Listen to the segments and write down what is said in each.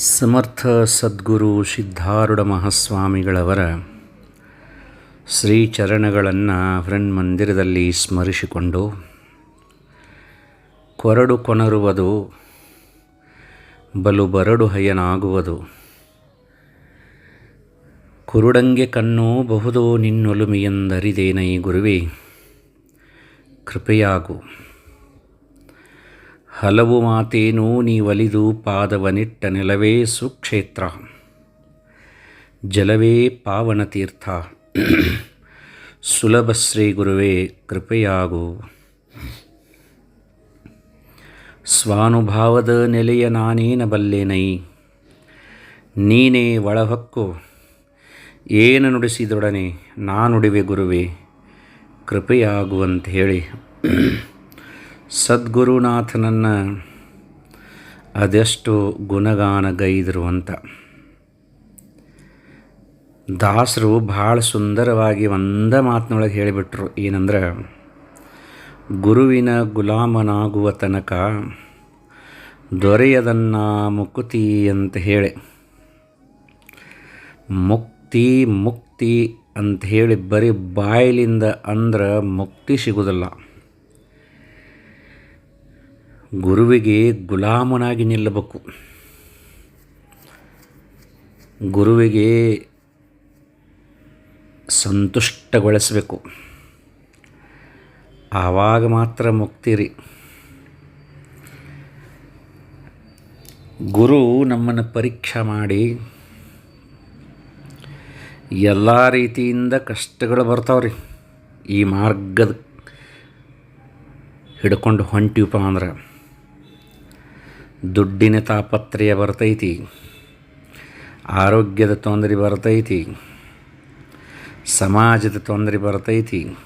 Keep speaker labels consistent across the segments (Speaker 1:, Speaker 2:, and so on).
Speaker 1: ಸಮರ್ಥ ಸದ್ಗುರು Siddharudha ಮಹಾಸ್ವಾಮಿಗಳವರ ಶ್ರೀಚರಣಗಳನ್ನು friend ಮಂದಿರದಲ್ಲಿ ಸ್ಮರಿಸಿಕೊಂಡು ಕೊರಡು ಕೊನರುವುದು, ಬಲು ಬರಡು ಹಯನಾಗುವುದು. ಕುರುಡಂಗೆ ಕಣ್ಣು ಬಹುದೋ ನಿನ್ನೊಲುಮೆಯೆಂದರಿದೇನೈ ಗುರುವೇ, ಕೃಪೆಯಾಗು. ಹಲವು ಮಾತೇನೂ ನೀವಲಿದು ಪಾದವನಿಟ್ಟ ನೆಲವೇ ಸುಕ್ಷೇತ್ರ. ಜಲವೇ ಪಾವನ ತೀರ್ಥ. ಸುಲಭ ಶ್ರೀ ಗುರುವೇ, ಕೃಪೆಯಾಗು. ಸ್ವಾನುಭಾವದ ನೆಲೆಯ ನಾನೇನ ಬಲ್ಲೇನೈ? ನೀನೇ ಒಳಹೊಕ್ಕು. ಏನು ನುಡಿಸಿದೊಡನೆ ನಾನುಡಿವೆ ಗುರುವೇ ಕೃಪೆಯಾಗುವಂತ ಹೇಳಿ ಸದ್ಗುರುನಾಥನನ್ನು ಅದೆಷ್ಟು ಗುಣಗಾನಗೈದರು ಅಂತ. ದಾಸರು ಭಾಳ ಸುಂದರವಾಗಿ ಒಂದ ಮಾತಿನೊಳಗೆ ಹೇಳಿಬಿಟ್ರು. ಏನಂದ್ರೆ, ಗುರುವಿನ ಗುಲಾಮನಾಗುವ ತನಕ ದೊರೆಯದನ್ನ ಮುಕುತಿ ಅಂತ ಹೇಳಿ, ಮುಕ್ತಿ ಮುಕ್ತಿ ಅಂತ ಹೇಳಿ ಬರೀ ಬಾಯಿಲಿಂದ ಅಂದ್ರೆ ಮುಕ್ತಿ ಸಿಗುವುದಿಲ್ಲ ಗುರುವಿಗೆ ಗುಲಾಮನಾಗಿ ನಿಲ್ಲಬೇಕು. ಗುರುವಿಗೆ ಸಂತುಷ್ಟಗೊಳಿಸಬೇಕು. ಆವಾಗ ಮಾತ್ರ ಮುಕ್ತಿರಿ ಗುರು ನಮ್ಮನ್ನು ಪರೀಕ್ಷೆ ಮಾಡಿ ಎಲ್ಲ ರೀತಿಯಿಂದ ಕಷ್ಟಗಳು ಬರ್ತಾವ್ರಿ. ಈ ಮಾರ್ಗದ ಹಿಡ್ಕೊಂಡು ಹೊಂಟಿವಪ್ಪ ಅಂದ್ರೆ ದುಡ್ಡಿನ ತಾಪತ್ರಯ ಬರ್ತೈತಿ, ಆರೋಗ್ಯದ ತೊಂದರೆ ಬರ್ತೈತಿ, ಸಮಾಜದ ತೊಂದರೆ ಬರ್ತೈತಿ,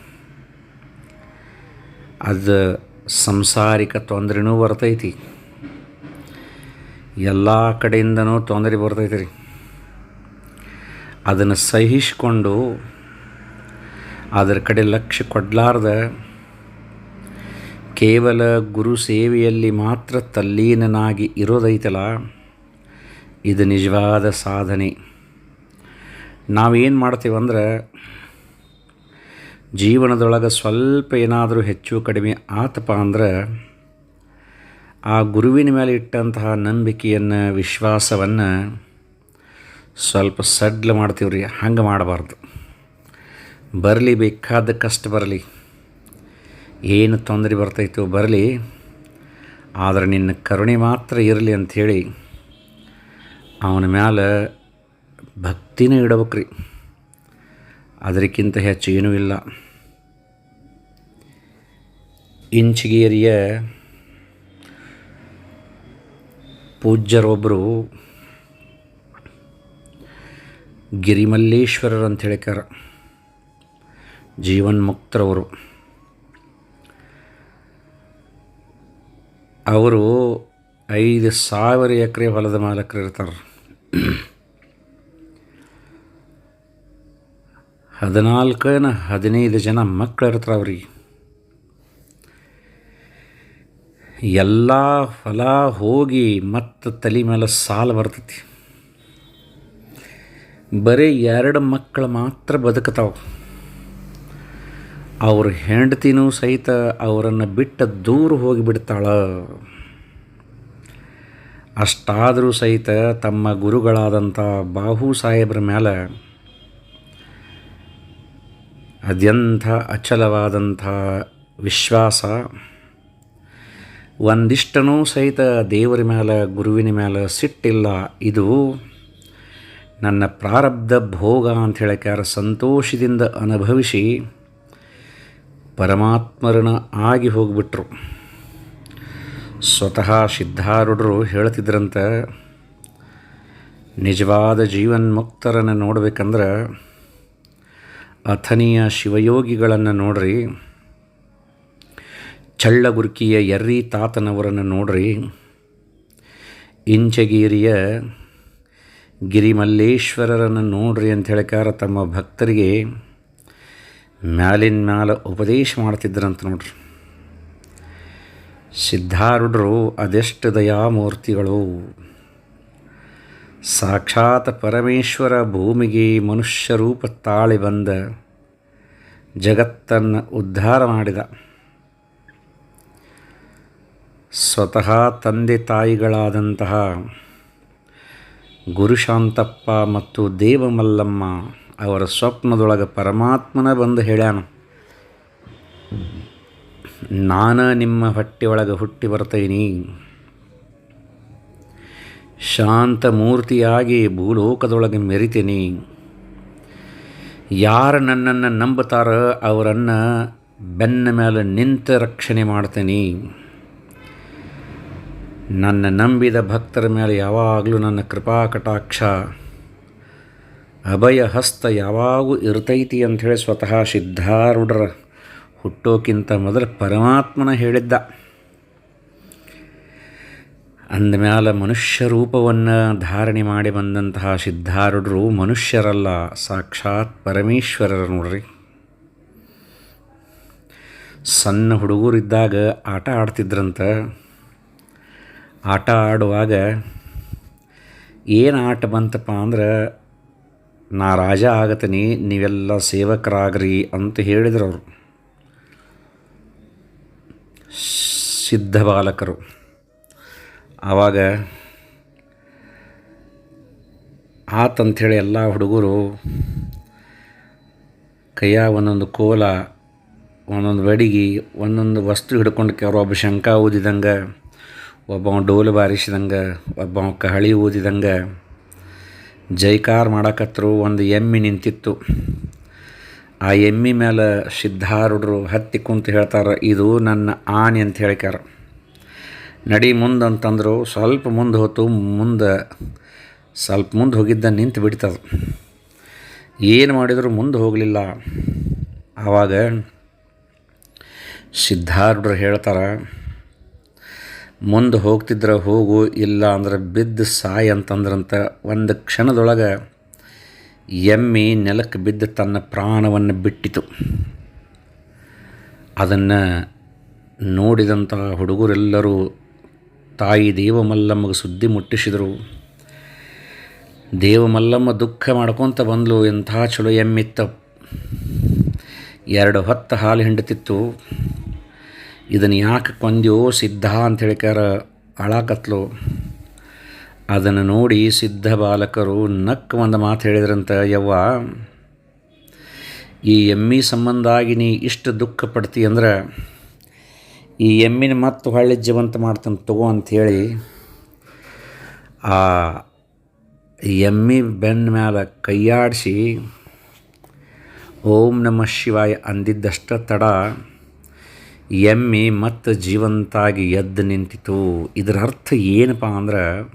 Speaker 1: ಅದು ಸಂಸಾರಿಕ ತೊಂದರೆನೂ ಬರ್ತೈತಿ. ಎಲ್ಲ ಕಡೆಯಿಂದನೂ ತೊಂದರೆ ಬರ್ತೈತಿ ರೀ. ಅದನ್ನು ಸಹಿಸಿಕೊಂಡು ಅದರ ಕಡೆ ಲಕ್ಷ್ಯ ಕೊಡಲಾರ್ದ ಕೇವಲ ಗುರು ಸೇವೆಯಲ್ಲಿ ಮಾತ್ರ ತಲ್ಲೀನನಾಗಿ ಇರೋದೈತಲ್ಲ ಇದು ನಿಜವಾದ ಸಾಧನೆ. ನಾವೇನು ಮಾಡ್ತೀವಂದ್ರೆ ಜೀವನದೊಳಗೆ ಸ್ವಲ್ಪ ಏನಾದರೂ ಹೆಚ್ಚು ಕಡಿಮೆ ಆತಪ್ಪ ಅಂದ್ರೆ, ಆ ಗುರುವಿನ ಮೇಲೆ ಇಟ್ಟಂತಹ ನಂಬಿಕೆಯನ್ನು, ವಿಶ್ವಾಸವನ್ನು ಸ್ವಲ್ಪ ಸಡ್ಲ ಮಾಡ್ತೀವ್ರಿ. ಹಂಗೆ ಮಾಡಬಾರ್ದು. ಬರಲಿ, ಬೇಕಾದ ಕಷ್ಟ ಬರಲಿ. ಏನು ತೊಂದರೆ ಬರ್ತೈತೋ ಬರಲಿ, ಆದರೆ ನಿನ್ನ ಕರುಣೆ ಮಾತ್ರ ಇರಲಿ ಅಂಥೇಳಿ ಅವನ ಮ್ಯಾಲೆ ಭಕ್ತಿನೇ ಇಡಬೇಕ್ರಿ. ಅದಕ್ಕಿಂತ ಹೆಚ್ಚು ಏನೂ ಇಲ್ಲ. ಇಂಚಿಗೇರಿಯ ಪೂಜ್ಯರೊಬ್ಬರು ಗಿರಿಮಲ್ಲೇಶ್ವರರು ಅಂತ ಹೇಳಿಕಾರ ಜೀವನ್ಮುಕ್ತರವರು. ಅವರು ಐದು ಸಾವಿರ ಎಕರೆ ಹೊಲದ ಮಾಲಕರು ಇರ್ತಾರೆ. ಹದಿನಾಲ್ಕನ ಹದಿನೈದು ಜನ ಮಕ್ಕಳು ಇರ್ತಾರೆ ಅವ್ರಿಗೆ. ಎಲ್ಲ ಹೊಲ ಹೋಗಿ ಮತ್ತು ತಲೆ ಮೇಲೆ ಸಾಲ ಬರ್ತೈತಿ. ಬರೀ ಎರಡು ಮಕ್ಕಳು ಮಾತ್ರ ಬದುಕ್ತಾವೆ. ಅವ್ರ ಹೆಂಡತಿನೂ ಸಹಿತ ಅವರನ್ನು ಬಿಟ್ಟು ದೂರ ಹೋಗಿಬಿಡ್ತಾಳ. ಅಷ್ಟಾದರೂ ಸಹಿತ ತಮ್ಮ ಗುರುಗಳಾದಂಥ ಬಾಹು ಸಾಹೇಬ್ರ ಮೇಲೆ ಅತ್ಯಂತ ಅಚಲವಾದಂಥ ವಿಶ್ವಾಸ, ಒಂದಿಷ್ಟನೂ ಸಹಿತ ದೇವರ ಮೇಲೆ ಗುರುವಿನ ಮೇಲೆ ಸಿಟ್ಟಿಲ್ಲ. ಇದು ನನ್ನ ಪ್ರಾರಬ್ಧ ಭೋಗ ಅಂತ ಹೇಳಕ್ಕಾರ ಸಂತೋಷದಿಂದ ಅನುಭವಿಸಿ ಪರಮಾತ್ಮರನ ಆಗಿ ಹೋಗಿಬಿಟ್ರು. ಸ್ವತಃ ಸಿದ್ಧಾರೂಢರು ಹೇಳ್ತಿದ್ರಂತ, ನಿಜವಾದ ಜೀವನ್ಮುಕ್ತರನ್ನು ನೋಡ್ಬೇಕಂದ್ರೆ ಅಥನಿಯ ಶಿವಯೋಗಿಗಳನ್ನು ನೋಡ್ರಿ, ಚಳ್ಳಗುರ್ಕಿಯ ಎರ್ರಿ ತಾತನವರನ್ನು ನೋಡ್ರಿ, ಇಂಚಗೀರಿಯ ಗಿರಿಮಲ್ಲೇಶ್ವರರನ್ನು ನೋಡ್ರಿ ಅಂತ ಹೇಳಿಕಾರ ತಮ್ಮ ಭಕ್ತರಿಗೆ ಮ್ಯಾಲಿನ ಮ್ಯಾಲ ಉಪದೇಶ ಮಾಡ್ತಿದ್ರಂತ ನೋಡ್ರಿ. ಸಿದ್ಧಾರೂಢರು ಅದೆಷ್ಟು ದಯಾಮೂರ್ತಿಗಳು. ಸಾಕ್ಷಾತ್ ಪರಮೇಶ್ವರ ಭೂಮಿಗೆ ಮನುಷ್ಯ ರೂಪ ತಾಳಿ ಬಂದ ಜಗತ್ತನ್ನು ಉದ್ಧಾರ ಮಾಡಿದ. ಸ್ವತಃ ತಂದೆ ತಾಯಿಗಳಾದಂತಹ ಗುರುಶಾಂತಪ್ಪ ಮತ್ತು ದೇವಮಲ್ಲಮ್ಮ ಅವರ ಸ್ವಪ್ನದೊಳಗೆ ಪರಮಾತ್ಮನ ಬಂದು ಹೇಳ್ಯಾನ. ನಾನು ನಿಮ್ಮ ಹೊಟ್ಟೆಯೊಳಗೆ ಹುಟ್ಟಿ ಬರ್ತೀನಿ. ಶಾಂತ ಮೂರ್ತಿಯಾಗಿ ಭೂಲೋಕದೊಳಗೆ ಮೆರಿತೀನಿ. ಯಾರು ನನ್ನನ್ನು ನಂಬುತ್ತಾರ ಅವರನ್ನು ಬೆನ್ನ ಮೇಲೆ ನಿಂತ ರಕ್ಷಣೆ ಮಾಡ್ತೀನಿ. ನನ್ನ ನಂಬಿದ ಭಕ್ತರ ಮೇಲೆ ಯಾವಾಗಲೂ ನನ್ನ ಕೃಪಾ ಕಟಾಕ್ಷ ಅಭಯ ಹಸ್ತ ಯಾವಾಗೂ ಇರ್ತೈತಿ ಅಂಥೇಳಿ ಸ್ವತಃ ಸಿದ್ಧಾರೂಢರ ಹುಟ್ಟೋಕ್ಕಿಂತ ಮೊದಲು ಪರಮಾತ್ಮನ ಹೇಳಿದ್ದ. ಅಂದಮ್ಯಾಲ ಮನುಷ್ಯ ರೂಪವನ್ನು ಧಾರಣೆ ಮಾಡಿ ಬಂದಂತಹ ಸಿದ್ಧಾರೂಢರು ಮನುಷ್ಯರಲ್ಲ, ಸಾಕ್ಷಾತ್ ಪರಮೇಶ್ವರರ ನೋಡ್ರಿ. ಸಣ್ಣ ಹುಡುಗರಿದ್ದಾಗ ಆಟ ಆಡ್ತಿದ್ರಂತ. ಆಟ ಆಡುವಾಗ ಏನು ಆಟ ಬಂತಪ್ಪ ಅಂದ್ರೆ ನಾ ರಾಜ ಆಗತೀನಿ, ನೀವೆಲ್ಲ ಸೇವಕರಾಗ್ರಿ ಅಂತ ಹೇಳಿದರು ಅವರು ಸಿದ್ಧ ಬಾಲಕರು ಆವಾಗ ಆತಂಥೇಳಿ ಎಲ್ಲ ಹುಡುಗರು ಕೈಯ ಒಂದೊಂದು ಕೋಲ, ಒಂದೊಂದು ಬಡಿಗೆ, ಒಂದೊಂದು ವಸ್ತು ಹಿಡ್ಕೊಂಡು ಕೆಲವೊಬ್ಬ ಶಂಕ ಊದಿದಂಗೆ, ಒಬ್ಬ ಡೋಲು ಬಾರಿಸಿದಂಗೆ, ಒಬ್ಬ ಕಹಳಿ ಊದಿದಂಗೆ ಜೈಕಾರ ಮಾಡಕತ್ತರು ಒಂದು ಎಮ್ಮಿ ನಿಂತಿತ್ತು. ಆ ಎಮ್ಮಿ ಮೇಲೆ ಸಿದ್ಧಾರೂಢರು ಹತ್ತಿ ಕುಂತು ಹೇಳ್ತಾರೆ, ಇದು ನನ್ನ ಆನೆ ಅಂತ ಹೇಳ್ಕ್ಯಾರ. ನಡಿ ಮುಂದೆ ಅಂತಂದರು ಸ್ವಲ್ಪ ಮುಂದೆ ಹೋತು, ಮುಂದೆ ಸ್ವಲ್ಪ ಮುಂದೆ ಹೋಗಿದ್ದ ನಿಂತು ಬಿಡ್ತದೆ. ಏನು ಮಾಡಿದರೂ ಮುಂದೆ ಹೋಗಲಿಲ್ಲ. ಆವಾಗ ಸಿದ್ಧಾರೂಢರು ಹೇಳ್ತಾರೆ ಮುಂದೆ ಹೋಗ್ತಿದ್ರೆ ಹೋಗು, ಇಲ್ಲ ಅಂದ್ರೆ ಬಿದ್ದು ಸಾಯ್ ಅಂತಂದ್ರಂತ ಒಂದು ಕ್ಷಣದೊಳಗೆ ಎಮ್ಮೆ ನೆಲಕ್ಕೆ ಬಿದ್ದು ತನ್ನ ಪ್ರಾಣವನ್ನು ಬಿಟ್ಟಿತು. ಅದನ್ನು ನೋಡಿದಂಥ ಹುಡುಗರೆಲ್ಲರೂ ತಾಯಿ ದೇವಮಲ್ಲಮ್ಮಗೆ ಸುದ್ದಿ ಮುಟ್ಟಿಸಿದರು. ದೇವಮಲ್ಲಮ್ಮ ದುಃಖ ಮಾಡ್ಕೊತ ಬಂದಳು ಎಂಥ ಚಲೋ ಎಮ್ಮಿತ್ತ ಎರಡು ಹೊತ್ತು ಹಾಲು ಹಿಂಡ್ತಿತ್ತು. ಇದನ್ನು ಯಾಕೆ ಕೊಂದ್ಯೋ ಸಿದ್ಧ ಅಂತ ಹೇಳಿಕಾರ ಅಳಾಕತ್ಲು. ಅದನ್ನು ನೋಡಿ ಸಿದ್ಧ ಬಾಲಕರು ನಕ್ ಒಂದು ಮಾತು ಹೇಳಿದ್ರಂತ, ಯವ್ವ, ಈ ಎಮ್ಮಿ ಸಂಬಂಧ ಆಗಿ ನೀ ಇಷ್ಟು ದುಃಖ ಪಡ್ತಿ ಅಂದ್ರೆ, ಈ ಎಮ್ಮಿನ ಮತ್ತು ಹೊಳ್ಳಿ ಜೀವಂತ ಮಾಡ್ತಾನೆ ತಗೋ ಅಂಥೇಳಿ ಆ ಎಮ್ಮಿ ಬೆನ್ನ ಮೇಲೆ ಕೈಯಾಡಿಸಿ, ಓಂ ನಮಃ ಶಿವಾಯ ಅಂದಿದ್ದಷ್ಟ ತಡ ಎಮ್ಮಿ ಮತ್ತು ಜೀವಂತಾಗಿ ಎದ್ದು ನಿಂತಿತು. ಇದರ ಅರ್ಥ ಏನಪ್ಪ ಅಂದ್ರೆ,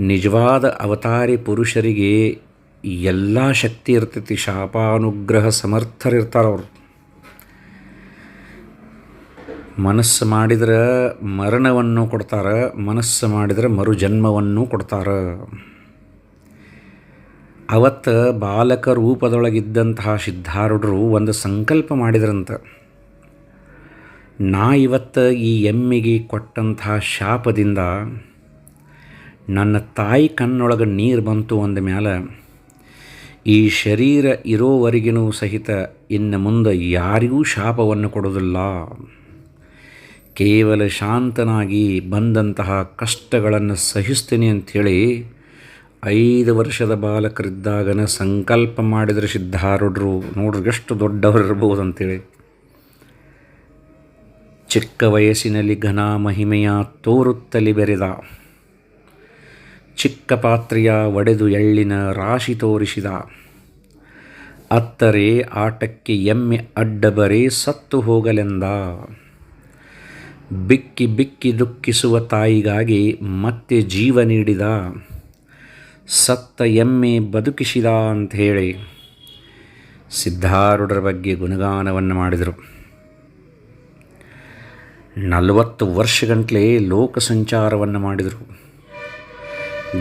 Speaker 1: ನಿಜವಾದ ಅವತಾರಿ ಪುರುಷರಿಗೆ ಎಲ್ಲ ಶಕ್ತಿ ಇರ್ತೈತಿ, ಶಾಪಾನುಗ್ರಹ ಸಮರ್ಥರಿರ್ತಾರೆ ಅವರು. ಮನಸ್ಸು ಮಾಡಿದರೆ ಮರಣವನ್ನು ಕೊಡ್ತಾರೆ, ಮನಸ್ಸು ಮಾಡಿದರೆ ಮರುಜನ್ಮವನ್ನು ಕೊಡ್ತಾರೆ. ಅವತ್ತು ಬಾಲಕ ರೂಪದೊಳಗಿದ್ದಂತಹ ಸಿದ್ಧಾರೂಢರು ಒಂದು ಸಂಕಲ್ಪ ಮಾಡಿದ್ರಂತ. ನಾ ಇವತ್ತು ಈ ಎಮ್ಮಿಗೆ ಕೊಟ್ಟಂತಹ ಶಾಪದಿಂದ ನನ್ನ ತಾಯಿ ಕಣ್ಣೊಳಗೆ ನೀರು ಬಂತು ಅಂದ ಮೇಲೆ ಈ ಶರೀರ ಇರೋವರೆಗಿನೂ ಸಹಿತ ಇನ್ನು ಮುಂದೆ ಯಾರಿಗೂ ಶಾಪವನ್ನು ಕೊಡೋದಿಲ್ಲ. ಕೇವಲ ಶಾಂತನಾಗಿ ಬಂದಂತಹ ಕಷ್ಟಗಳನ್ನು ಸಹಿಸ್ತೀನಿ ಅಂಥೇಳಿ ಐದು ವರ್ಷದ ಬಾಲಕರಿದ್ದಾಗನ ಸಂಕಲ್ಪ ಮಾಡಿದರೆ ಸಿದ್ಧಾರೂಢರು ನೋಡ್ರಿ ಎಷ್ಟು ದೊಡ್ಡವರು ಇರ್ಬೋದು ಅಂತೇಳಿ ಚಿಕ್ಕ ವಯಸ್ಸಿನಲ್ಲಿ ಘನ ಮಹಿಮೆಯ ತೋರುತ್ತಲಿ ಬೆರೆದ. ಚಿಕ್ಕ ಪಾತ್ರೆಯ ಒಡೆದು ಎಳ್ಳಿನ ರಾಶಿ ತೋರಿಸಿದ. ಅತ್ತರೆ ಆಟಕ್ಕೆ ಎಮ್ಮೆ ಅಡ್ಡಬರೇ ಸತ್ತು ಹೋಗಲೆಂದ. ಬಿಕ್ಕಿ ಬಿಕ್ಕಿ ದುಃಖಿಸುವ ತಾಯಿಗಾಗಿ ಮತ್ತೆ ಜೀವ ನೀಡಿದ. ಸತ್ತ ಎಮ್ಮೆ ಬದುಕಿಸಿದ ಅಂತ ಹೇಳಿ ಸಿದ್ಧಾರೂಢರ ಬಗ್ಗೆ ಗುಣಗಾನವನ್ನು ಮಾಡಿದರು. ನಲವತ್ತು ವರ್ಷಗಂಟ್ಲೆ ಲೋಕ ಸಂಚಾರವನ್ನು ಮಾಡಿದರು.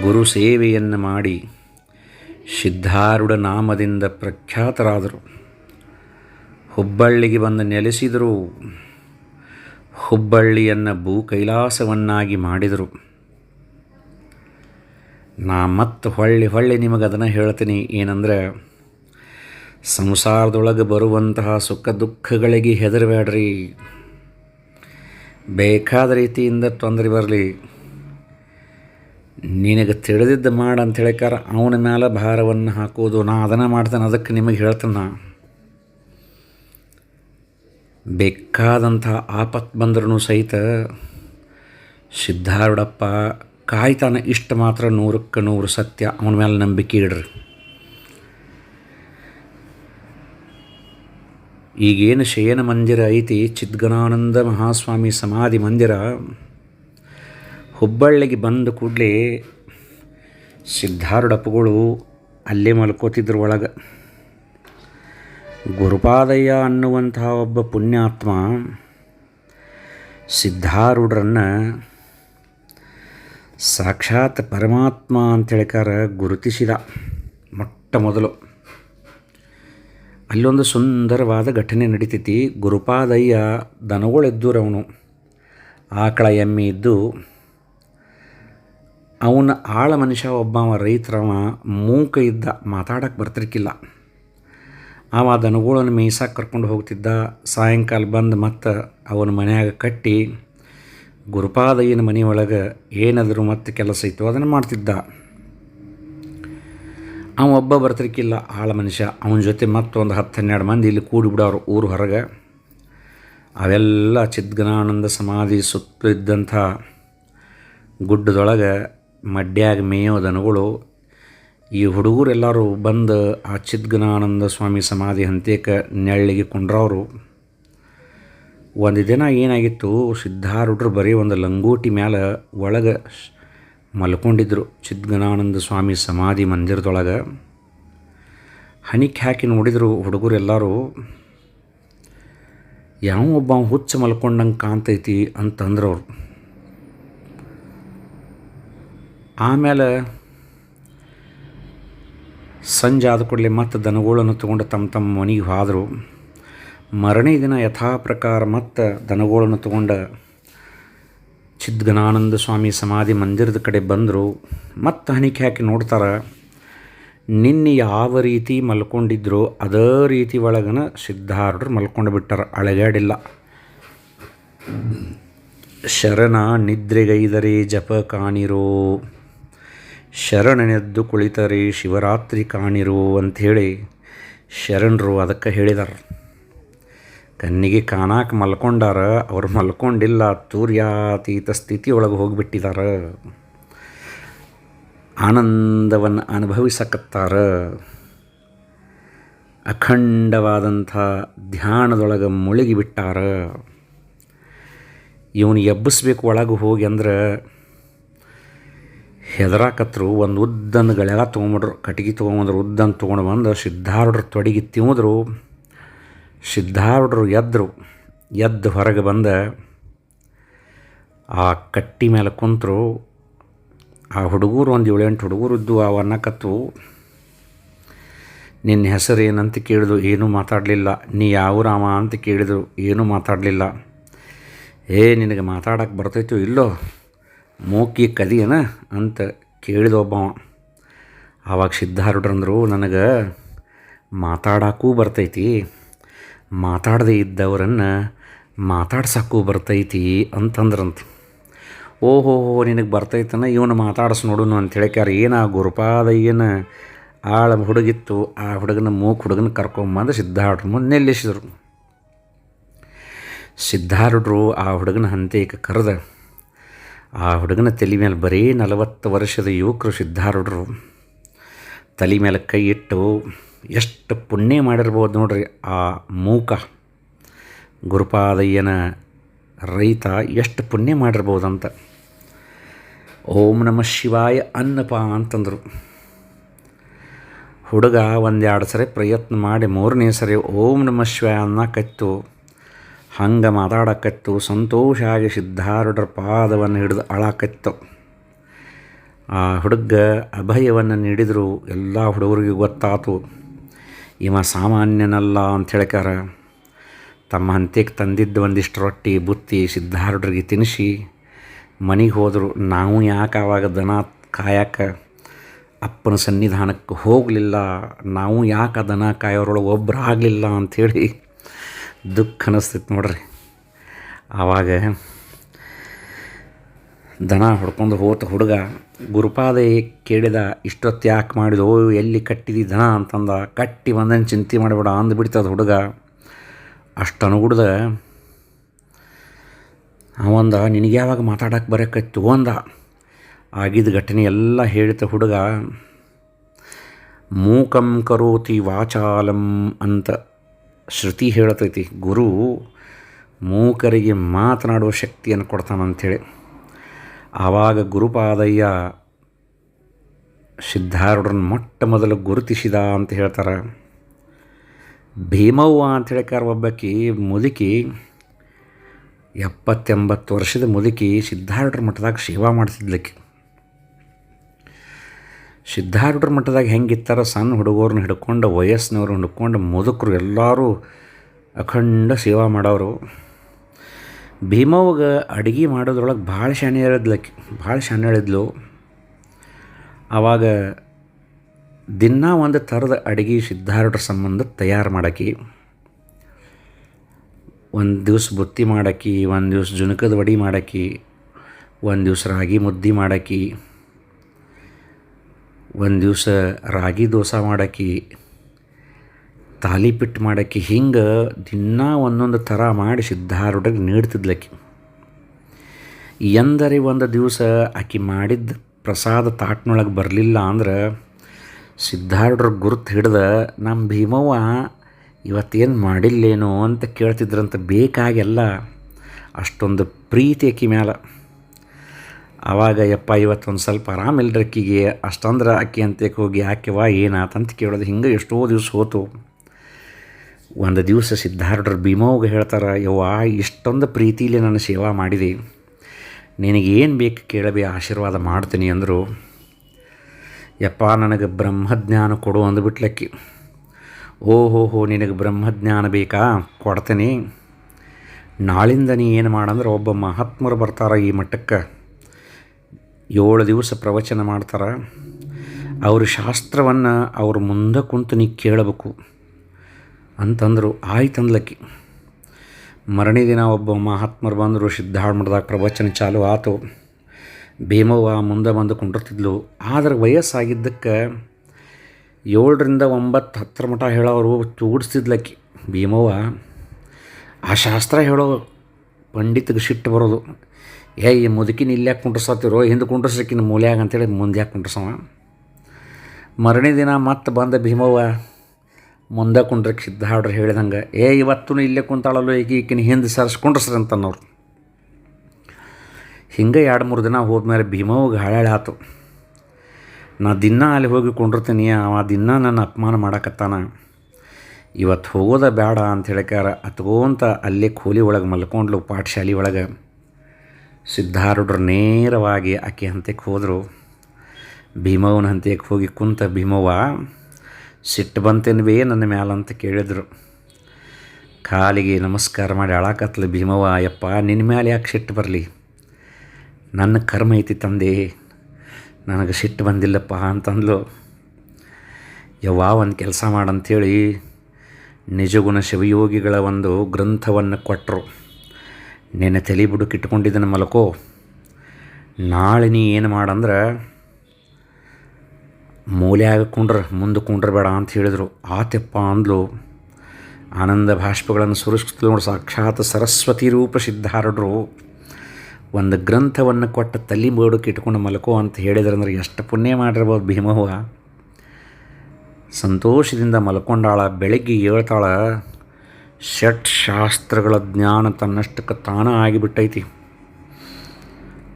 Speaker 1: ಗುರು ಸೇವೆಯನ್ನು ಮಾಡಿ ಸಿದ್ಧಾರೂಢ ನಾಮದಿಂದ ಪ್ರಖ್ಯಾತರಾದರು. ಹುಬ್ಬಳ್ಳಿಗೆ ಬಂದು ನೆಲೆಸಿದರು. ಹುಬ್ಬಳ್ಳಿಯನ್ನು ಭೂ ಕೈಲಾಸವನ್ನಾಗಿ ಮಾಡಿದರು. ನಾ ಮತ್ತು ಹೊಳ್ಳಿ ಹೊಳ್ಳಿ ನಿಮಗೆ ಅದನ್ನು ಹೇಳ್ತೀನಿ. ಏನಂದ್ರೆ, ಸಂಸಾರದೊಳಗೆ ಬರುವಂತಹ ಸುಖ ದುಃಖಗಳಿಗೆ ಹೆದರಬೇಡ್ರಿ. ಬೇಕಾದ ರೀತಿಯಿಂದ ತೊಂದರೆ ಬರಲಿ. ನಿನಗೆ ತಿಳಿದಿದ್ದು ಮಾಡು ಅಂತ ಹೇಳಿಕಾರ ಅವನ ಮೇಲೆ ಭಾರವನ್ನು ಹಾಕೋದು ನಾ ಅದನ್ನು ಮಾಡ್ತಾನೆ, ಅದಕ್ಕೆ ನಿಮಗೆ ಹೇಳ್ತೇನೆ ಬೇಕಾದಂಥ ಆಪತ್ತು ಬಂದ್ರೂ ಸಹಿತ ಸಿದ್ಧಾರೂಢಪ್ಪ ಕಾಯ್ತಾನೆ, ಇಷ್ಟು ಮಾತ್ರ ನೂರಕ್ಕೆ ನೂರು ಸತ್ಯ. ಅವನ ಮೇಲೆ ನಂಬಿಕೆ ಇಡ್ರಿ. ಈಗೇನು ಶಯನ ಮಂದಿರ ಐತಿ? ಚಿದ್ಗಣಾನಂದ ಮಹಾಸ್ವಾಮಿ ಸಮಾಧಿ ಮಂದಿರ. ಹುಬ್ಬಳ್ಳಿಗೆ ಬಂದ ಕೂಡಲೇ ಸಿದ್ಧಾರುಡಪ್ಪುಗಳು ಅಲ್ಲೇ ಮಲ್ಕೋತಿದ್ರು ಒಳಗೆ. ಗುರುಪಾದಯ್ಯ ಅನ್ನುವಂತಹ ಒಬ್ಬ ಪುಣ್ಯಾತ್ಮ ಸಿದ್ಧಾರೂಢರನ್ನು ಸಾಕ್ಷಾತ್ ಪರಮಾತ್ಮ ಅಂತ ಹೇಳಿಕಾರ ಗುರುತಿಸಿದ ಮೊಟ್ಟ ಮೊದಲು. ಅಲ್ಲೊಂದು ಸುಂದರವಾದ ಘಟನೆ ನಡೀತೈತಿ. ಗುರುಪಾದಯ್ಯ ದನಗಳಿದ್ದೂರು ಅವನು ಆಕಳ ಎಮ್ಮೆ ಇದ್ದು, ಅವನ ಆಳ ಮನುಷ್ಯ ಒಬ್ಬವ ರೈತರವ, ಮೂಕ ಇದ್ದ ಮಾತಾಡಕ್ಕೆ ಬರ್ತಿರ್ಕಿಲ್ಲ. ಅವ ದನಗಳನ್ನು ಮೇಯ್ಸಕ್ಕೆ ಕರ್ಕೊಂಡು ಹೋಗ್ತಿದ್ದ. ಸಾಯಂಕಾಲ ಬಂದು ಮತ್ತು ಅವನ ಮನೆಯಾಗ ಕಟ್ಟಿ, ಗುರುಪಾದಯ್ಯನ ಮನೆಯೊಳಗೆ ಏನಾದರೂ ಮತ್ತೆ ಕೆಲಸ ಇತ್ತು ಅದನ್ನು ಮಾಡ್ತಿದ್ದ. ಅವ ಒಬ್ಬ ಬರ್ತಿರ್ಕಿಲ್ಲ, ಆಳ ಮನುಷ್ಯ. ಅವನ ಜೊತೆ ಮತ್ತೊಂದು ಹತ್ತು ಹನ್ನೆರಡು ಮಂದಿ ಇಲ್ಲಿ ಕೂಡಿಬಿಡೋರು ಊರು ಹೊರಗೆ. ಅವೆಲ್ಲ ಚಿದ್ಗನಾನಂದ ಸಮಾಧಿ ಸುತ್ತಲಿದ್ದಂಥ ಗುಡ್ಡದೊಳಗೆ ಮಡ್ಯಾಗ ಮೇಯೋ ದನಗಳು ಈ ಹುಡುಗರೆಲ್ಲರೂ ಬಂದು ಆ ಚಿದ್ಗನಾನಂದ ಸ್ವಾಮಿ ಸಮಾಧಿ ಹಂತೇಕ ನೆಳ್ಳಿಗೆ ಕುಂಡ್ರವರು. ಒಂದು ದಿನ ಏನಾಗಿತ್ತು ಸಿದ್ಧಾರುಡ್ರು ಬರೀ ಒಂದು ಲಂಗೋಟಿ ಮ್ಯಾಲೆ ಒಳಗೆ ಮಲ್ಕೊಂಡಿದ್ರು ಚಿದ್ಗನಾನಂದ ಸ್ವಾಮಿ ಸಮಾಧಿ ಮಂದಿರದೊಳಗೆ. ಹಣಿಕ್ ಹಾಕಿ ನೋಡಿದರು ಹುಡುಗರೆಲ್ಲರೂ ಯಾವ ಒಬ್ಬ ಹುಚ್ಚ ಮಲ್ಕೊಂಡಂಗೆ ಕಾಣ್ತೈತಿ? ಅಂತಂದ್ರು ಅವರು ಆಮೇಲೆ ಸಂಜೆ ಆದ ಕೂಡಲೇ ಮತ್ತು ದನಗಳನ್ನು ತೊಗೊಂಡು ತಮ್ಮ ತಮ್ಮ ಮನೆಗೆ ಹಾದರು. ಮರನೇ ದಿನ ಯಥಾ ಪ್ರಕಾರ ಮತ್ತು ದನಗಳನ್ನು ತೊಗೊಂಡು ಚಿದ್ಗನಾನಂದ ಸ್ವಾಮಿ ಸಮಾಧಿ ಮಂದಿರದ ಕಡೆ ಬಂದರು. ಮತ್ತು ಹಣಿಕೆ ಹಾಕಿ ನೋಡ್ತಾರೆ, ನಿನ್ನೆ ಯಾವ ರೀತಿ ಮಲ್ಕೊಂಡಿದ್ರೋ ಅದೇ ರೀತಿ ಒಳಗನ ಸಿದ್ಧಾರ್ಡ್ರು ಮಲ್ಕೊಂಡು ಬಿಟ್ಟಾರ, ಅಳಗಾಡಿಲ್ಲ. ಶರಣ ನಿದ್ರೆಗೈದರೆ ಜಪ ಕಾಣಿರೋ ಶರಣನೆದ್ದು ಕುಳಿತರೆ ಶಿವರಾತ್ರಿ ಕಾಣಿರೋ ಅಂಥೇಳಿ ಶರಣರು ಅದಕ್ಕೆ ಹೇಳಿದಾರೆ. ಕಣ್ಣಿಗೆ ಕಾಣಾಕ ಮಲ್ಕೊಂಡಾರ, ಅವ್ರು ಮಲ್ಕೊಂಡಿಲ್ಲ, ತೂರ್ಯಾತೀತ ಸ್ಥಿತಿ ಒಳಗೆ ಹೋಗಿಬಿಟ್ಟಿದಾರ. ಆನಂದವನ್ನು ಅನುಭವಿಸಕತ್ತಾರ. ಅಖಂಡವಾದಂಥ ಧ್ಯಾನದೊಳಗೆ ಮುಳುಗಿಬಿಟ್ಟಾರ. ಇವನು ಎಬ್ಬಿಸ್ಬೇಕು ಒಳಗೆ ಹೋಗಿ ಅಂದ್ರೆ ಹೆದರಾಕತ್ರು, ಒಂದು ಉದ್ದನ ಗೆಳೆಯ ತೊಗೊಂಬಿಡ್ರು ಕಟ್ಗೆ ತೊಗೊಂಬಂದ್ರು ಉದ್ದನ್ನು ತೊಗೊಂಡು ಬಂದು ಸಿದ್ಧಾರ್ಡ್ರ ತೊಡಗಿ ತಿಂದ್ರು ಸಿದ್ಧಾರೂಢರು ಎದ್ದರು ಎದ್ದು ಹೊರಗೆ ಬಂದ ಆ ಕಟ್ಟಿ ಮೇಲೆ ಕುಂತರು. ಆ ಹುಡುಗರು ಒಂದು ಏಳೆಂಟು ಹುಡುಗರು ಇದ್ದು ಆ ಕತ್ತು ನಿನ್ನ ಹೆಸರು ಏನಂತ ಕೇಳಿದ್ರು, ಏನೂ ಮಾತಾಡಲಿಲ್ಲ. ನೀ ಯಾವ ರಾಮ ಅಂತ ಕೇಳಿದ್ರು, ಏನೂ ಮಾತಾಡಲಿಲ್ಲ. ಏ, ನಿನಗೆ ಮಾತಾಡಕ್ಕೆ ಬರ್ತೈತೋ ಇಲ್ಲೋ, ಮೂಕಿ ಕದಿಯನ ಅಂತ ಕೇಳಿದ ಒಬ್ಬವ ಆವಾಗ ಸಿದ್ಧಾರೂಢರಂದರು, ನನಗೆ ಮಾತಾಡಕ್ಕೂ ಬರ್ತೈತಿ. ಮಾತಾಡದೇ ಇದ್ದವರನ್ನು ಮಾತಾಡ್ಸಕ್ಕೂ ಬರ್ತೈತಿ ಅಂತಂದ್ರಂತ. ಓಹೋ, ನಿನಗೆ ಬರ್ತೈತನ, ಇವನು ಮಾತಾಡ್ಸಿ ನೋಡೋನು ಅಂತ ಹೇಳಿಕ್ಯಾರ ಏನು ಆ ಗುರುಪಾದಯ್ಯನ ಆಳ ಹುಡುಗಿತ್ತು, ಆ ಹುಡುಗನ ಮೂಕ್ ಹುಡುಗನ ಕರ್ಕೊಂಬಂದು ಸಿದ್ಧಾರ್ಡ್ರ ಮುಂದೆ ನಿಲ್ಲಿಸಿದರು. ಸಿದ್ಧಾರ್ಡ್ರು ಆ ಹುಡುಗನ ಹಂತೇಕ ಕರೆದ. ಆ ಹುಡುಗನ ತಲೆ ಮೇಲೆ ಬರೀ ನಲವತ್ತು ವರ್ಷದ ಯುವಕರು ಸಿದ್ಧಾರ್ಡ್ರು ತಲೆ ಮೇಲೆ ಕೈ ಇಟ್ಟು ಎಷ್ಟು ಪುಣ್ಯ ಮಾಡಿರ್ಬೋದು ನೋಡ್ರಿ ಆ ಮೂಕ. ಗುರುಪಾದಯ್ಯನ ರೈತ ಎಷ್ಟು ಪುಣ್ಯ ಮಾಡಿರ್ಬೋದಂತ. ಓಂ ನಮ ಶಿವಾಯ ಅನ್ನಪ ಅಂತಂದರು. ಹುಡುಗ ಒಂದೆರಡು ಸರಿ ಪ್ರಯತ್ನ ಮಾಡಿ ಮೂರನೇ ಸರಿ ಓಂ ನಮ ಶಿವಾಯ ಅನ್ನಕತ್ತು ಹಂಗೆ ಮಾತಾಡಕತ್ತು ಸಂತೋಷ ಆಗಿ ಸಿದ್ಧಾರೂಢರ ಪಾದವನ್ನು ಹಿಡಿದು ಅಳಾಕತ್ತು ಆ ಹುಡುಗ ಅಭಯವನ್ನು ನೀಡಿದರು, ಎಲ್ಲ ಹುಡುಗರಿಗೂ ಗೊತ್ತಾತು. ಇವ ಸಾಮಾನ್ಯನಲ್ಲ ಅಂತ ಹೇಳ್ಕಾರ ತಮ್ಮ ಹಂತೆಗೆ ತಂದಿದ್ದ ಒಂದಿಷ್ಟು ರೊಟ್ಟಿ, ಬುತ್ತಿ, ಸಿದ್ಧಾರ್ಢರಿಗೆ ತಿನ್ನಿಸಿ ಮನೆಗೆ ಹೋದರು ನಾವು ಯಾಕೆ ಆವಾಗ ದನ ಕಾಯಕ್ಕೆ ಅಪ್ಪನ ಸನ್ನಿಧಾನಕ್ಕೆ ಹೋಗಲಿಲ್ಲ, ನಾವು ಯಾಕೆ ದನ ಕಾಯೋರೊಳಗೆ ಒಬ್ಬರು ಆಗಲಿಲ್ಲ ಅಂಥೇಳಿ ದುಃಖ ಅನ್ನಿಸ್ತಿತ್ತು ನೋಡ್ರಿ. ಆವಾಗ ದನ ಹೊಡ್ಕೊಂಡು ಹೋತ ಹುಡುಗ ಗುರುಪಾದ ಕೇಳಿದ, ಇಷ್ಟೊತ್ತು ಯಾಕೆ ಓ, ಎಲ್ಲಿ ಕಟ್ಟಿದಿ ದನ ಅಂತಂದ. ಕಟ್ಟಿ ಬಂದನ್ನು ಚಿಂತೆ ಮಾಡಿಬಿಡ ಅಂದ್ಬಿಡ್ತದ ಹುಡುಗ. ಅಷ್ಟು ಅನುಗುಡ್ದ, ಅವಂದ, ನಿನಗೆ ಯಾವಾಗ ಮಾತಾಡೋಕೆ ಬರೋಕತ್ತು ಅಂದ. ಆಗಿದ್ದ ಘಟನೆ ಎಲ್ಲ ಹೇಳಿದ ಹುಡುಗ, ಮೂಕಂ ಕರೋತಿ ವಾಚಾಲಂ ಅಂತ ಶ್ರುತಿ ಹೇಳತೈತಿ. ಗುರು, ಮೂಕರಿಗೆ ಮಾತನಾಡುವ ಶಕ್ತಿಯನ್ನು ಕೊಡ್ತಾನಂಥೇಳಿ ಆವಾಗ ಗುರುಪಾದಯ್ಯ ಸಿದ್ಧಾರೂಢರನ್ನು ಮೊಟ್ಟ ಮೊದಲು ಗುರುತಿಸಿದ ಅಂತ ಹೇಳ್ತಾರೆ. ಭೀಮವ್ವ ಅಂತ ಹೇಳ್ಕಾರ ಒಬ್ಬಾಕಿ ಮುದುಕಿ, ಎಪ್ಪತ್ತೆಂಬತ್ತು ವರ್ಷದ ಮುದುಕಿ ಸಿದ್ಧಾರೂಢರ ಮಠದಾಗ ಸೇವಾ ಮಾಡ್ತಿದ್ಲಕ್ಕೆ ಸಿದ್ಧಾರೂಢರ ಮಠದಾಗ ಹೆಂಗಿತ್ತಾರ ಸಣ್ಣ ಹುಡುಗರನ್ನ ಹಿಡ್ಕೊಂಡು ವಯಸ್ಸಿನವ್ರನ್ನ ಹಿಡ್ಕೊಂಡು, ಮುದುಕರು ಎಲ್ಲರೂ ಅಖಂಡ ಸೇವಾ ಮಾಡೋರು. ಭೀಮವ್ಗೆ ಅಡುಗೆ ಮಾಡೋದ್ರೊಳಗೆ ಭಾಳ ಶಾನೆ ಇರೋದ್ಲಕ್ಕೆ, ಭಾಳ ಶಾಣೆ ಹೇಳಿದ್ಲು ಆವಾಗ ದಿನ ಒಂದು ಥರದ ಅಡುಗೆ ಸಿದ್ಧಾರೂಢರ ಸಂಬಂಧ ತಯಾರು ಮಾಡಕ್ಕೆ ಒಂದು ದಿವಸ ಬುತ್ತಿ ಮಾಡಕ್ಕೆ ಒಂದು ದಿವ್ಸ ಜುನಕದ ವಡಿ ಮಾಡಕ್ಕೆ ಒಂದು ದಿವ್ಸ ರಾಗಿ ಮುದ್ದೆ ಮಾಡಕ್ಕೆ ಒಂದು ದಿವಸ ರಾಗಿ ದೋಸೆ ಮಾಡಕ್ಕೆ ತಾಲಿಪಿಟ್ಟು ಮಾಡೋಕ್ಕೆ ಹಿಂಗೆ ದಿನ ಒಂದೊಂದು ಥರ ಮಾಡಿ ಸಿದ್ಧಾರೂಢಗೆ ನೀಡ್ತಿದ್ಲಕ್ಕಿ ಎಂದರೆ ಒಂದು ದಿವಸ ಆಕೆ ಮಾಡಿದ್ದ ಪ್ರಸಾದ ತಾಟ್ನೊಳಗೆ ಬರಲಿಲ್ಲ ಅಂದ್ರೆ ಸಿದ್ಧಾರೂಢರ ಗುರುತು ಹಿಡ್ದ ನಮ್ಮ ಭೀಮವ್ವ ಇವತ್ತೇನು ಮಾಡಿಲ್ಲೇನೋ ಅಂತ ಕೇಳ್ತಿದ್ರಂತ ಬೇಕಾಗೆಲ್ಲ ಅಷ್ಟೊಂದು ಪ್ರೀತಿ ಆಕಿ ಮ್ಯಾಲ. ಆವಾಗ ಯಪ್ಪ ಇವತ್ತೊಂದು ಸ್ವಲ್ಪ ಆರಾಮಿಲ್ಲರಕ್ಕಿಗೆ ಅಷ್ಟಂದ್ರೆ ಆಕೆ ಅಂತಕ್ಕೆ ಹೋಗಿ ಯಾಕೆವಾ ಏನಾತಂತ ಕೇಳೋದು ಹಿಂಗೆ ಎಷ್ಟೋ ದಿವಸ ಹೋತು. ಒಂದು ದಿವಸ ಸಿದ್ಧಾರ್ಢರು ಭೀಮವ್ಗೆ ಹೇಳ್ತಾರೆ, ಯವ್ವ, ಇಷ್ಟೊಂದು ಪ್ರೀತಿಲಿ ನನ್ನ ಸೇವಾ ಮಾಡಿದೆ. ನಿನಗೇನು ಬೇಕು ಕೇಳಬೇ, ಆಶೀರ್ವಾದ ಮಾಡ್ತೀನಿ ಅಂದರು. ಯಪ್ಪ, ನನಗೆ ಬ್ರಹ್ಮಜ್ಞಾನ ಕೊಡು ಅಂದುಬಿಟ್ಲಕ್ಕಿ. ಓಹೋ, ಹೋ, ನಿನಗೆ ಬ್ರಹ್ಮಜ್ಞಾನ ಬೇಕಾ? ಕೊಡ್ತೀನಿ. ನಾಳಿಂದ ನೀ ಏನು ಮಾಡಂದ್ರೆ, ಒಬ್ಬ ಮಹಾತ್ಮರು ಬರ್ತಾರೆ ಈ ಮಟ್ಟಕ್ಕೆ. ಏಳು ದಿವಸ ಪ್ರವಚನ ಮಾಡ್ತಾರೆ. ಅವ್ರ ಶಾಸ್ತ್ರವನ್ನು ಅವ್ರ ಮುಂದೆ ಕುಂತು ನೀ ಕೇಳಬೇಕು. ಅಂತಂದರು, ಆಯ್ತು ಅಂದ್ಲಕ್ಕಿ. ಮರಣಿ ದಿನ ಒಬ್ಬ ಮಹಾತ್ಮರು ಬಂದರು ಸಿದ್ಧಾರ್ಮಠದಾಗ ಪ್ರವಚನ ಚಾಲು ಆತು. ಭೀಮವ್ವ ಮುಂದೆ ಬಂದು ಕುಂಡಿರ್ತಿದ್ಲು. ಆದ್ರೆ ವಯಸ್ಸಾಗಿದ್ದಕ್ಕೆ ಏಳರಿಂದ ಒಂಬತ್ತು ಹತ್ತರ ಮಠ ಹೇಳೋರು ತೂಡಿಸ್ತಿದ್ಲಕ್ಕಿ ಭೀಮವ್ವ, ಆ ಶಾಸ್ತ್ರ ಹೇಳೋ ಪಂಡಿತಗೆ ಸಿಟ್ಟು ಬರೋದು. ಏ, ಈ ಮುದುಕಿನ ಇಲ್ಲಿ ಯಾಕೆ ಕುಂಡ್ರಸತ್ತಿರೋ ಹಿಂದೆ ಕುಂಡ್ರಸಕ್ಕಿನ ಮೂಲ್ಯಾಗ ಅಂತೇಳಿ ಮುಂದೆ ಯಾಕೆ ಕುಂಡ್ರಸವ. ಮರನೇ ದಿನ ಮತ್ತೆ ಬಂದ ಭೀಮವ್ವ ಮುಂದೆ ಕುಂಡ್ರಕ್ಕೆ ಸಿದ್ಧಾಡ್ರು ಹೇಳಿದಂಗೆ, ಏ ಇವತ್ತು ಇಲ್ಲೇ ಕುಂತಾಳಲ್ಲ ಈಗ ಈಕಿನ ಹಿಂದೆ ಸರಿಸ್ಕೊಂಡ್ರಸ್ರಿ ಅಂತನ್ನೋರು. ಹಿಂಗೆ ಎರಡು ಮೂರು ದಿನ ಹೋದ್ಮೇಲೆ ಭೀಮವ್ಗೆ ಹಾಳಾಳೆ ಆತು. ನಾ ದಿನ ಅಲ್ಲಿ ಹೋಗಿ ಕೊಂಡಿರ್ತೀನಿ, ಅವ ದಿನ ನನ್ನ ಅಪಮಾನ ಮಾಡಕತ್ತಾನ. ಇವತ್ತು ಹೋಗೋದ ಬೇಡ ಅಂತ ಹೇಳಿಕಾರ ಅತ್ಕೋಂತ ಅಲ್ಲೇ ಕೂಲಿ ಒಳಗೆ ಮಲ್ಕೊಂಡ್ಲು, ಪಾಠಶಾಲೆ ಒಳಗೆ. ಸಿದ್ಧಾರೂಢರು ನೇರವಾಗಿ ಆಕೆ ಹಂತಕ್ಕೆ ಹೋದರು. ಭೀಮವ್ವನ ಹಂತಕ್ಕೆ ಹೋಗಿ ಕುಂತ ಭೀಮವ್ವ ಸಿಟ್ಟು ಬಂತೇನ್ವೇ ನನ್ನ ಮ್ಯಾಲಂತ ಕೇಳಿದರು. ಕಾಲಿಗೆ ನಮಸ್ಕಾರ ಮಾಡಿ ಅಳಾಕತ್ಲು ಭೀಮವ್ವ ಅಯ್ಯಪ್ಪ ನಿನ್ನ ಮ್ಯಾಲೆ ಯಾಕೆ ಸಿಟ್ಟು ಬರಲಿ? ನನ್ನ ಕರ್ಮ ಐತಿ ತಂದೆ, ನನಗೆ ಸಿಟ್ಟು ಬಂದಿಲ್ಲಪ್ಪ ಅಂತಂದ್ಲು. ಯವ್ವ ಒಂದು ಕೆಲಸ ಮಾಡಂಥೇಳಿ ನಿಜಗುಣ ಶಿವಯೋಗಿಗಳ ಒಂದು ಗ್ರಂಥವನ್ನು ಕೊಟ್ಟರು ನೆನೆ ತಲೆ ಬಿಡುಕಿಟ್ಕೊಂಡಿದ್ದನ ಮಲಕೋ. ನಾಳೆ ನೀ ಏನು ಮಾಡಂದ್ರೆ ಮೂಲ್ಯಾಗ ಕುಂಡ್ರ, ಮುಂದೆ ಕುಂಡ್ರಬೇಡ ಅಂತ ಹೇಳಿದರು. ಆತೆಪ್ಪ ಅಂದ್ಲು, ಆನಂದ ಭಾಷ್ಪಗಳನ್ನು ಸುರಿಸ್ತು ನೋಡಿ, ಸಾಕ್ಷಾತ್ ಸರಸ್ವತಿ ರೂಪ ಸಿದ್ಧಾರಡರು. ಒಂದು ಗ್ರಂಥವನ್ನು ಕೊಟ್ಟ ತಲೆ ಬೋಡಕ್ಕೆ ಇಟ್ಕೊಂಡು ಮಲಕೋ ಅಂತ ಹೇಳಿದ್ರಂದ್ರೆ ಎಷ್ಟು ಪುಣ್ಯ ಮಾಡಿರ್ಬೋದು ಭೀಮವ್ವ. ಸಂತೋಷದಿಂದ ಮಲ್ಕೊಂಡಾಳ, ಬೆಳಗ್ಗೆ ಏಳ್ತಾಳ ಷಟ್ ಶಾಸ್ತ್ರಗಳ ಜ್ಞಾನ ತನ್ನಷ್ಟಕ್ಕೆ ತಾನ ಆಗಿಬಿಟ್ಟೈತಿ.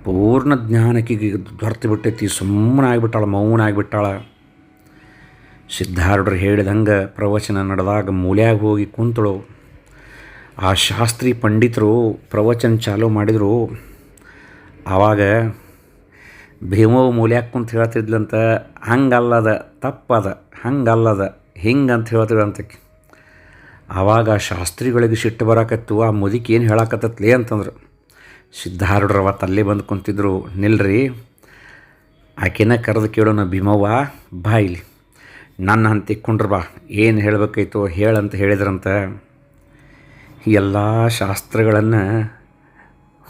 Speaker 1: ಪೂರ್ಣ ಜ್ಞಾನಕ್ಕೆ ದೊರೆತು ಬಿಟ್ಟೈತಿ, ಸುಮ್ಮನೆ ಆಗಿಬಿಟ್ಟಾಳ, ಮೌನ ಆಗಿಬಿಟ್ಟಾಳ. ಸಿದ್ಧಾರೂಢರು ಹೇಳಿದಂಗೆ ಪ್ರವಚನ ನಡೆದಾಗ ಮೂಲ್ಯಾಗ ಹೋಗಿ ಕುಂತಳು. ಆ ಶಾಸ್ತ್ರಿ ಪಂಡಿತರು ಪ್ರವಚನ ಚಾಲೂ ಮಾಡಿದರು. ಆವಾಗ ಭೀಮವ್ ಮೂಲ್ಯಾಗ ಕುಂತ ಹೇಳ್ತಿದ್ಲಂತ, ಹಂಗಲ್ಲದ, ತಪ್ಪದ, ಹಂಗಲ್ಲದ ಹಿಂಗೆ ಅಂತ ಹೇಳ್ತಿದ್ರಂತ ಆವಾಗ ಶಾಸ್ತ್ರಿಗಳಿಗೆ ಸಿಟ್ಟು ಬರಾಕತ್ತು, ಆ ಮುದುಕಿ ಏನು ಹೇಳಕತ್ತತ್ಲೇ? ಅಂತಂದ್ರು. ಸಿದ್ಧಾರೂಢರು ತಲ್ಲಿ ಬಂದು ಕುಂತಿದ್ರು. ನಿಲ್ರಿ. ಆಕೆನ ಕರೆದು ಕೇಳೋಣ ಭೀಮವ್ವ, ಬಾ ಇಲ್ಲಿ. ನನ್ನ ಹಂತಿ ಬಾ. ಏನು ಹೇಳಬೇಕಾಯ್ತು ಹೇಳಂತ ಹೇಳಿದ್ರಂತ. ಎಲ್ಲ ಶಾಸ್ತ್ರಗಳನ್ನು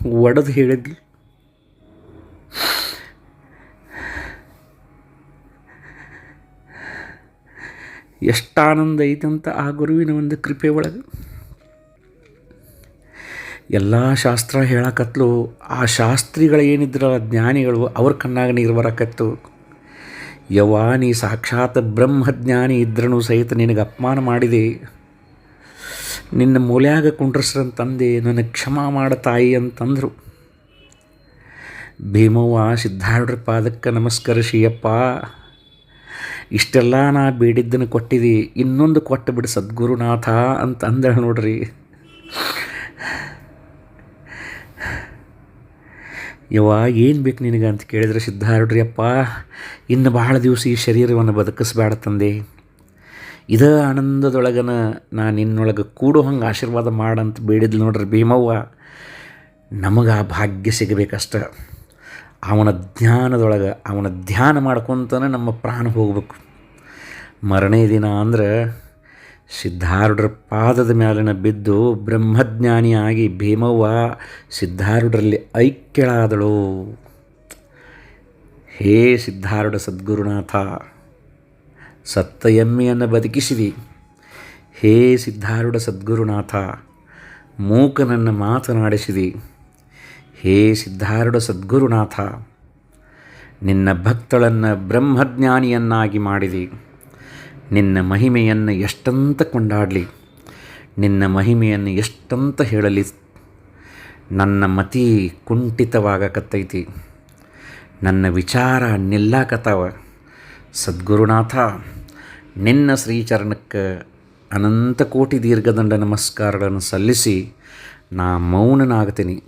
Speaker 1: ಒಡೆದು ಹೇಳಿದ್ಲು. ಎಷ್ಟು ಆನಂದ ಐತಂತ ಆ ಗುರುವಿನ ಒಂದು ಕೃಪೆ ಒಳಗೆ. ಎಲ್ಲ ಶಾಸ್ತ್ರ ಹೇಳಕತ್ಲು, ಆ ಶಾಸ್ತ್ರಿಗಳು ಏನಿದ್ರ ಜ್ಞಾನಿಗಳು, ಅವ್ರ ಕಣ್ಣಾಗ ನೀರು ಬರಕತ್ತು. ಯವ್ವ, ನೀ ಸಾಕ್ಷಾತ್ ಬ್ರಹ್ಮಜ್ಞಾನಿ ಇದ್ರೂ ಸಹಿತ ನಿನಗೆ ಅಪಮಾನ ಮಾಡಿದೆ. ನಿನ್ನ ಮೂಲ್ಯಾಗ ಕುಂಡ್ರಸ್ರಂತಂದೆ ನನ್ನ ಕ್ಷಮಾ ಮಾಡ ತಾಯಿ ಅಂತಂದರು. ಭೀಮವ್ವ, ಸಿದ್ಧಾರೂಢರ ಪಾದಕ್ಕೆ ನಮಸ್ಕರಿಸಿಯಪ್ಪ. ಇಷ್ಟೆಲ್ಲ ನಾ ಬೇಡಿದ್ದನ್ನು ಕೊಟ್ಟಿದಿ, ಇನ್ನೊಂದು ಕೊಟ್ಟು ಬಿಡು ಸದ್ಗುರುನಾಥ ಅಂತ ಅಂದಳು ನೋಡ್ರಿ. ಯವ್ವ, ಏನು ಬೇಕು ನಿನಗೆ ಅಂತ ಕೇಳಿದ್ರೆ ಸಿದ್ಧಾರೂಢ್ರಿಯಪ್ಪ ಇನ್ನು ಭಾಳ ದಿವಸ ಈ ಶರೀರವನ್ನು ಬದುಕಿಸ್ಬೇಡ ತಂದೆ. ಇದ ಆನಂದದೊಳಗನ ನಾ ನಿನ್ನೊಳಗೆ ಕೂಡೋ ಹಂಗೆ ಆಶೀರ್ವಾದ ಮಾಡಂತ ಬೇಡಿದ್ಲು ನೋಡ್ರಿ ಭೀಮವ್ವ. ನಮಗೆ ಆ ಭಾಗ್ಯ ಸಿಗಬೇಕಷ್ಟ. ಅವನ ಧ್ಯಾನದೊಳಗೆ, ಅವನ ಧ್ಯಾನ ಮಾಡ್ಕೊತಾನೆ ನಮ್ಮ ಪ್ರಾಣ ಹೋಗ್ಬೇಕು. ಮರನೇ ದಿನ ಅಂದ್ರೆ ಸಿದ್ಧಾರೂಢರ ಪಾದದ ಮೇಲಿನ ಬಿದ್ದು ಬ್ರಹ್ಮಜ್ಞಾನಿಯಾಗಿ ಭೀಮವ್ವ ಸಿದ್ಧಾರೂಢರಲ್ಲಿ ಐಕ್ಯಳಾದಳು. ಹೇ ಸಿದ್ಧಾರೂಢ ಸದ್ಗುರುನಾಥ ಸತ್ತ ಎಮ್ಮೆಯನ್ನು ಬದುಕಿಸಿದಿ. ಹೇ ಸಿದ್ಧಾರೂಢ ಸದ್ಗುರುನಾಥ, ಮೂಕನನ್ನು ಮಾತನಾಡಿಸಿದಿ. ಹೇ ಸಿದ್ಧಾರೂಢ ಸದ್ಗುರುನಾಥ, ನಿನ್ನ ಭಕ್ತಳನ್ನು ಬ್ರಹ್ಮಜ್ಞಾನಿಯನ್ನಾಗಿ ಮಾಡಿದಿ. ನಿನ್ನ ಮಹಿಮೆಯನ್ನು ಎಷ್ಟಂತ ಕೊಂಡಾಡಲಿ, ನಿನ್ನ ಮಹಿಮೆಯನ್ನು ಎಷ್ಟಂತ ಹೇಳಲಿ, ನನ್ನ ಮತಿ ಕುಂಠಿತವಾಗಕತ್ತೈತಿ ನನ್ನ ವಿಚಾರ ನಿಲ್ಲಾಕತ್ತಾವ. ಸದ್ಗುರುನಾಥ, ನಿನ್ನ ಶ್ರೀಚರಣಕ್ಕೆ ಅನಂತ ಕೋಟಿ ದೀರ್ಘದಂಡ ನಮಸ್ಕಾರಗಳನ್ನು ಸಲ್ಲಿಸಿ ನಾ ಮೌನನಾಗ್ತೀನಿ.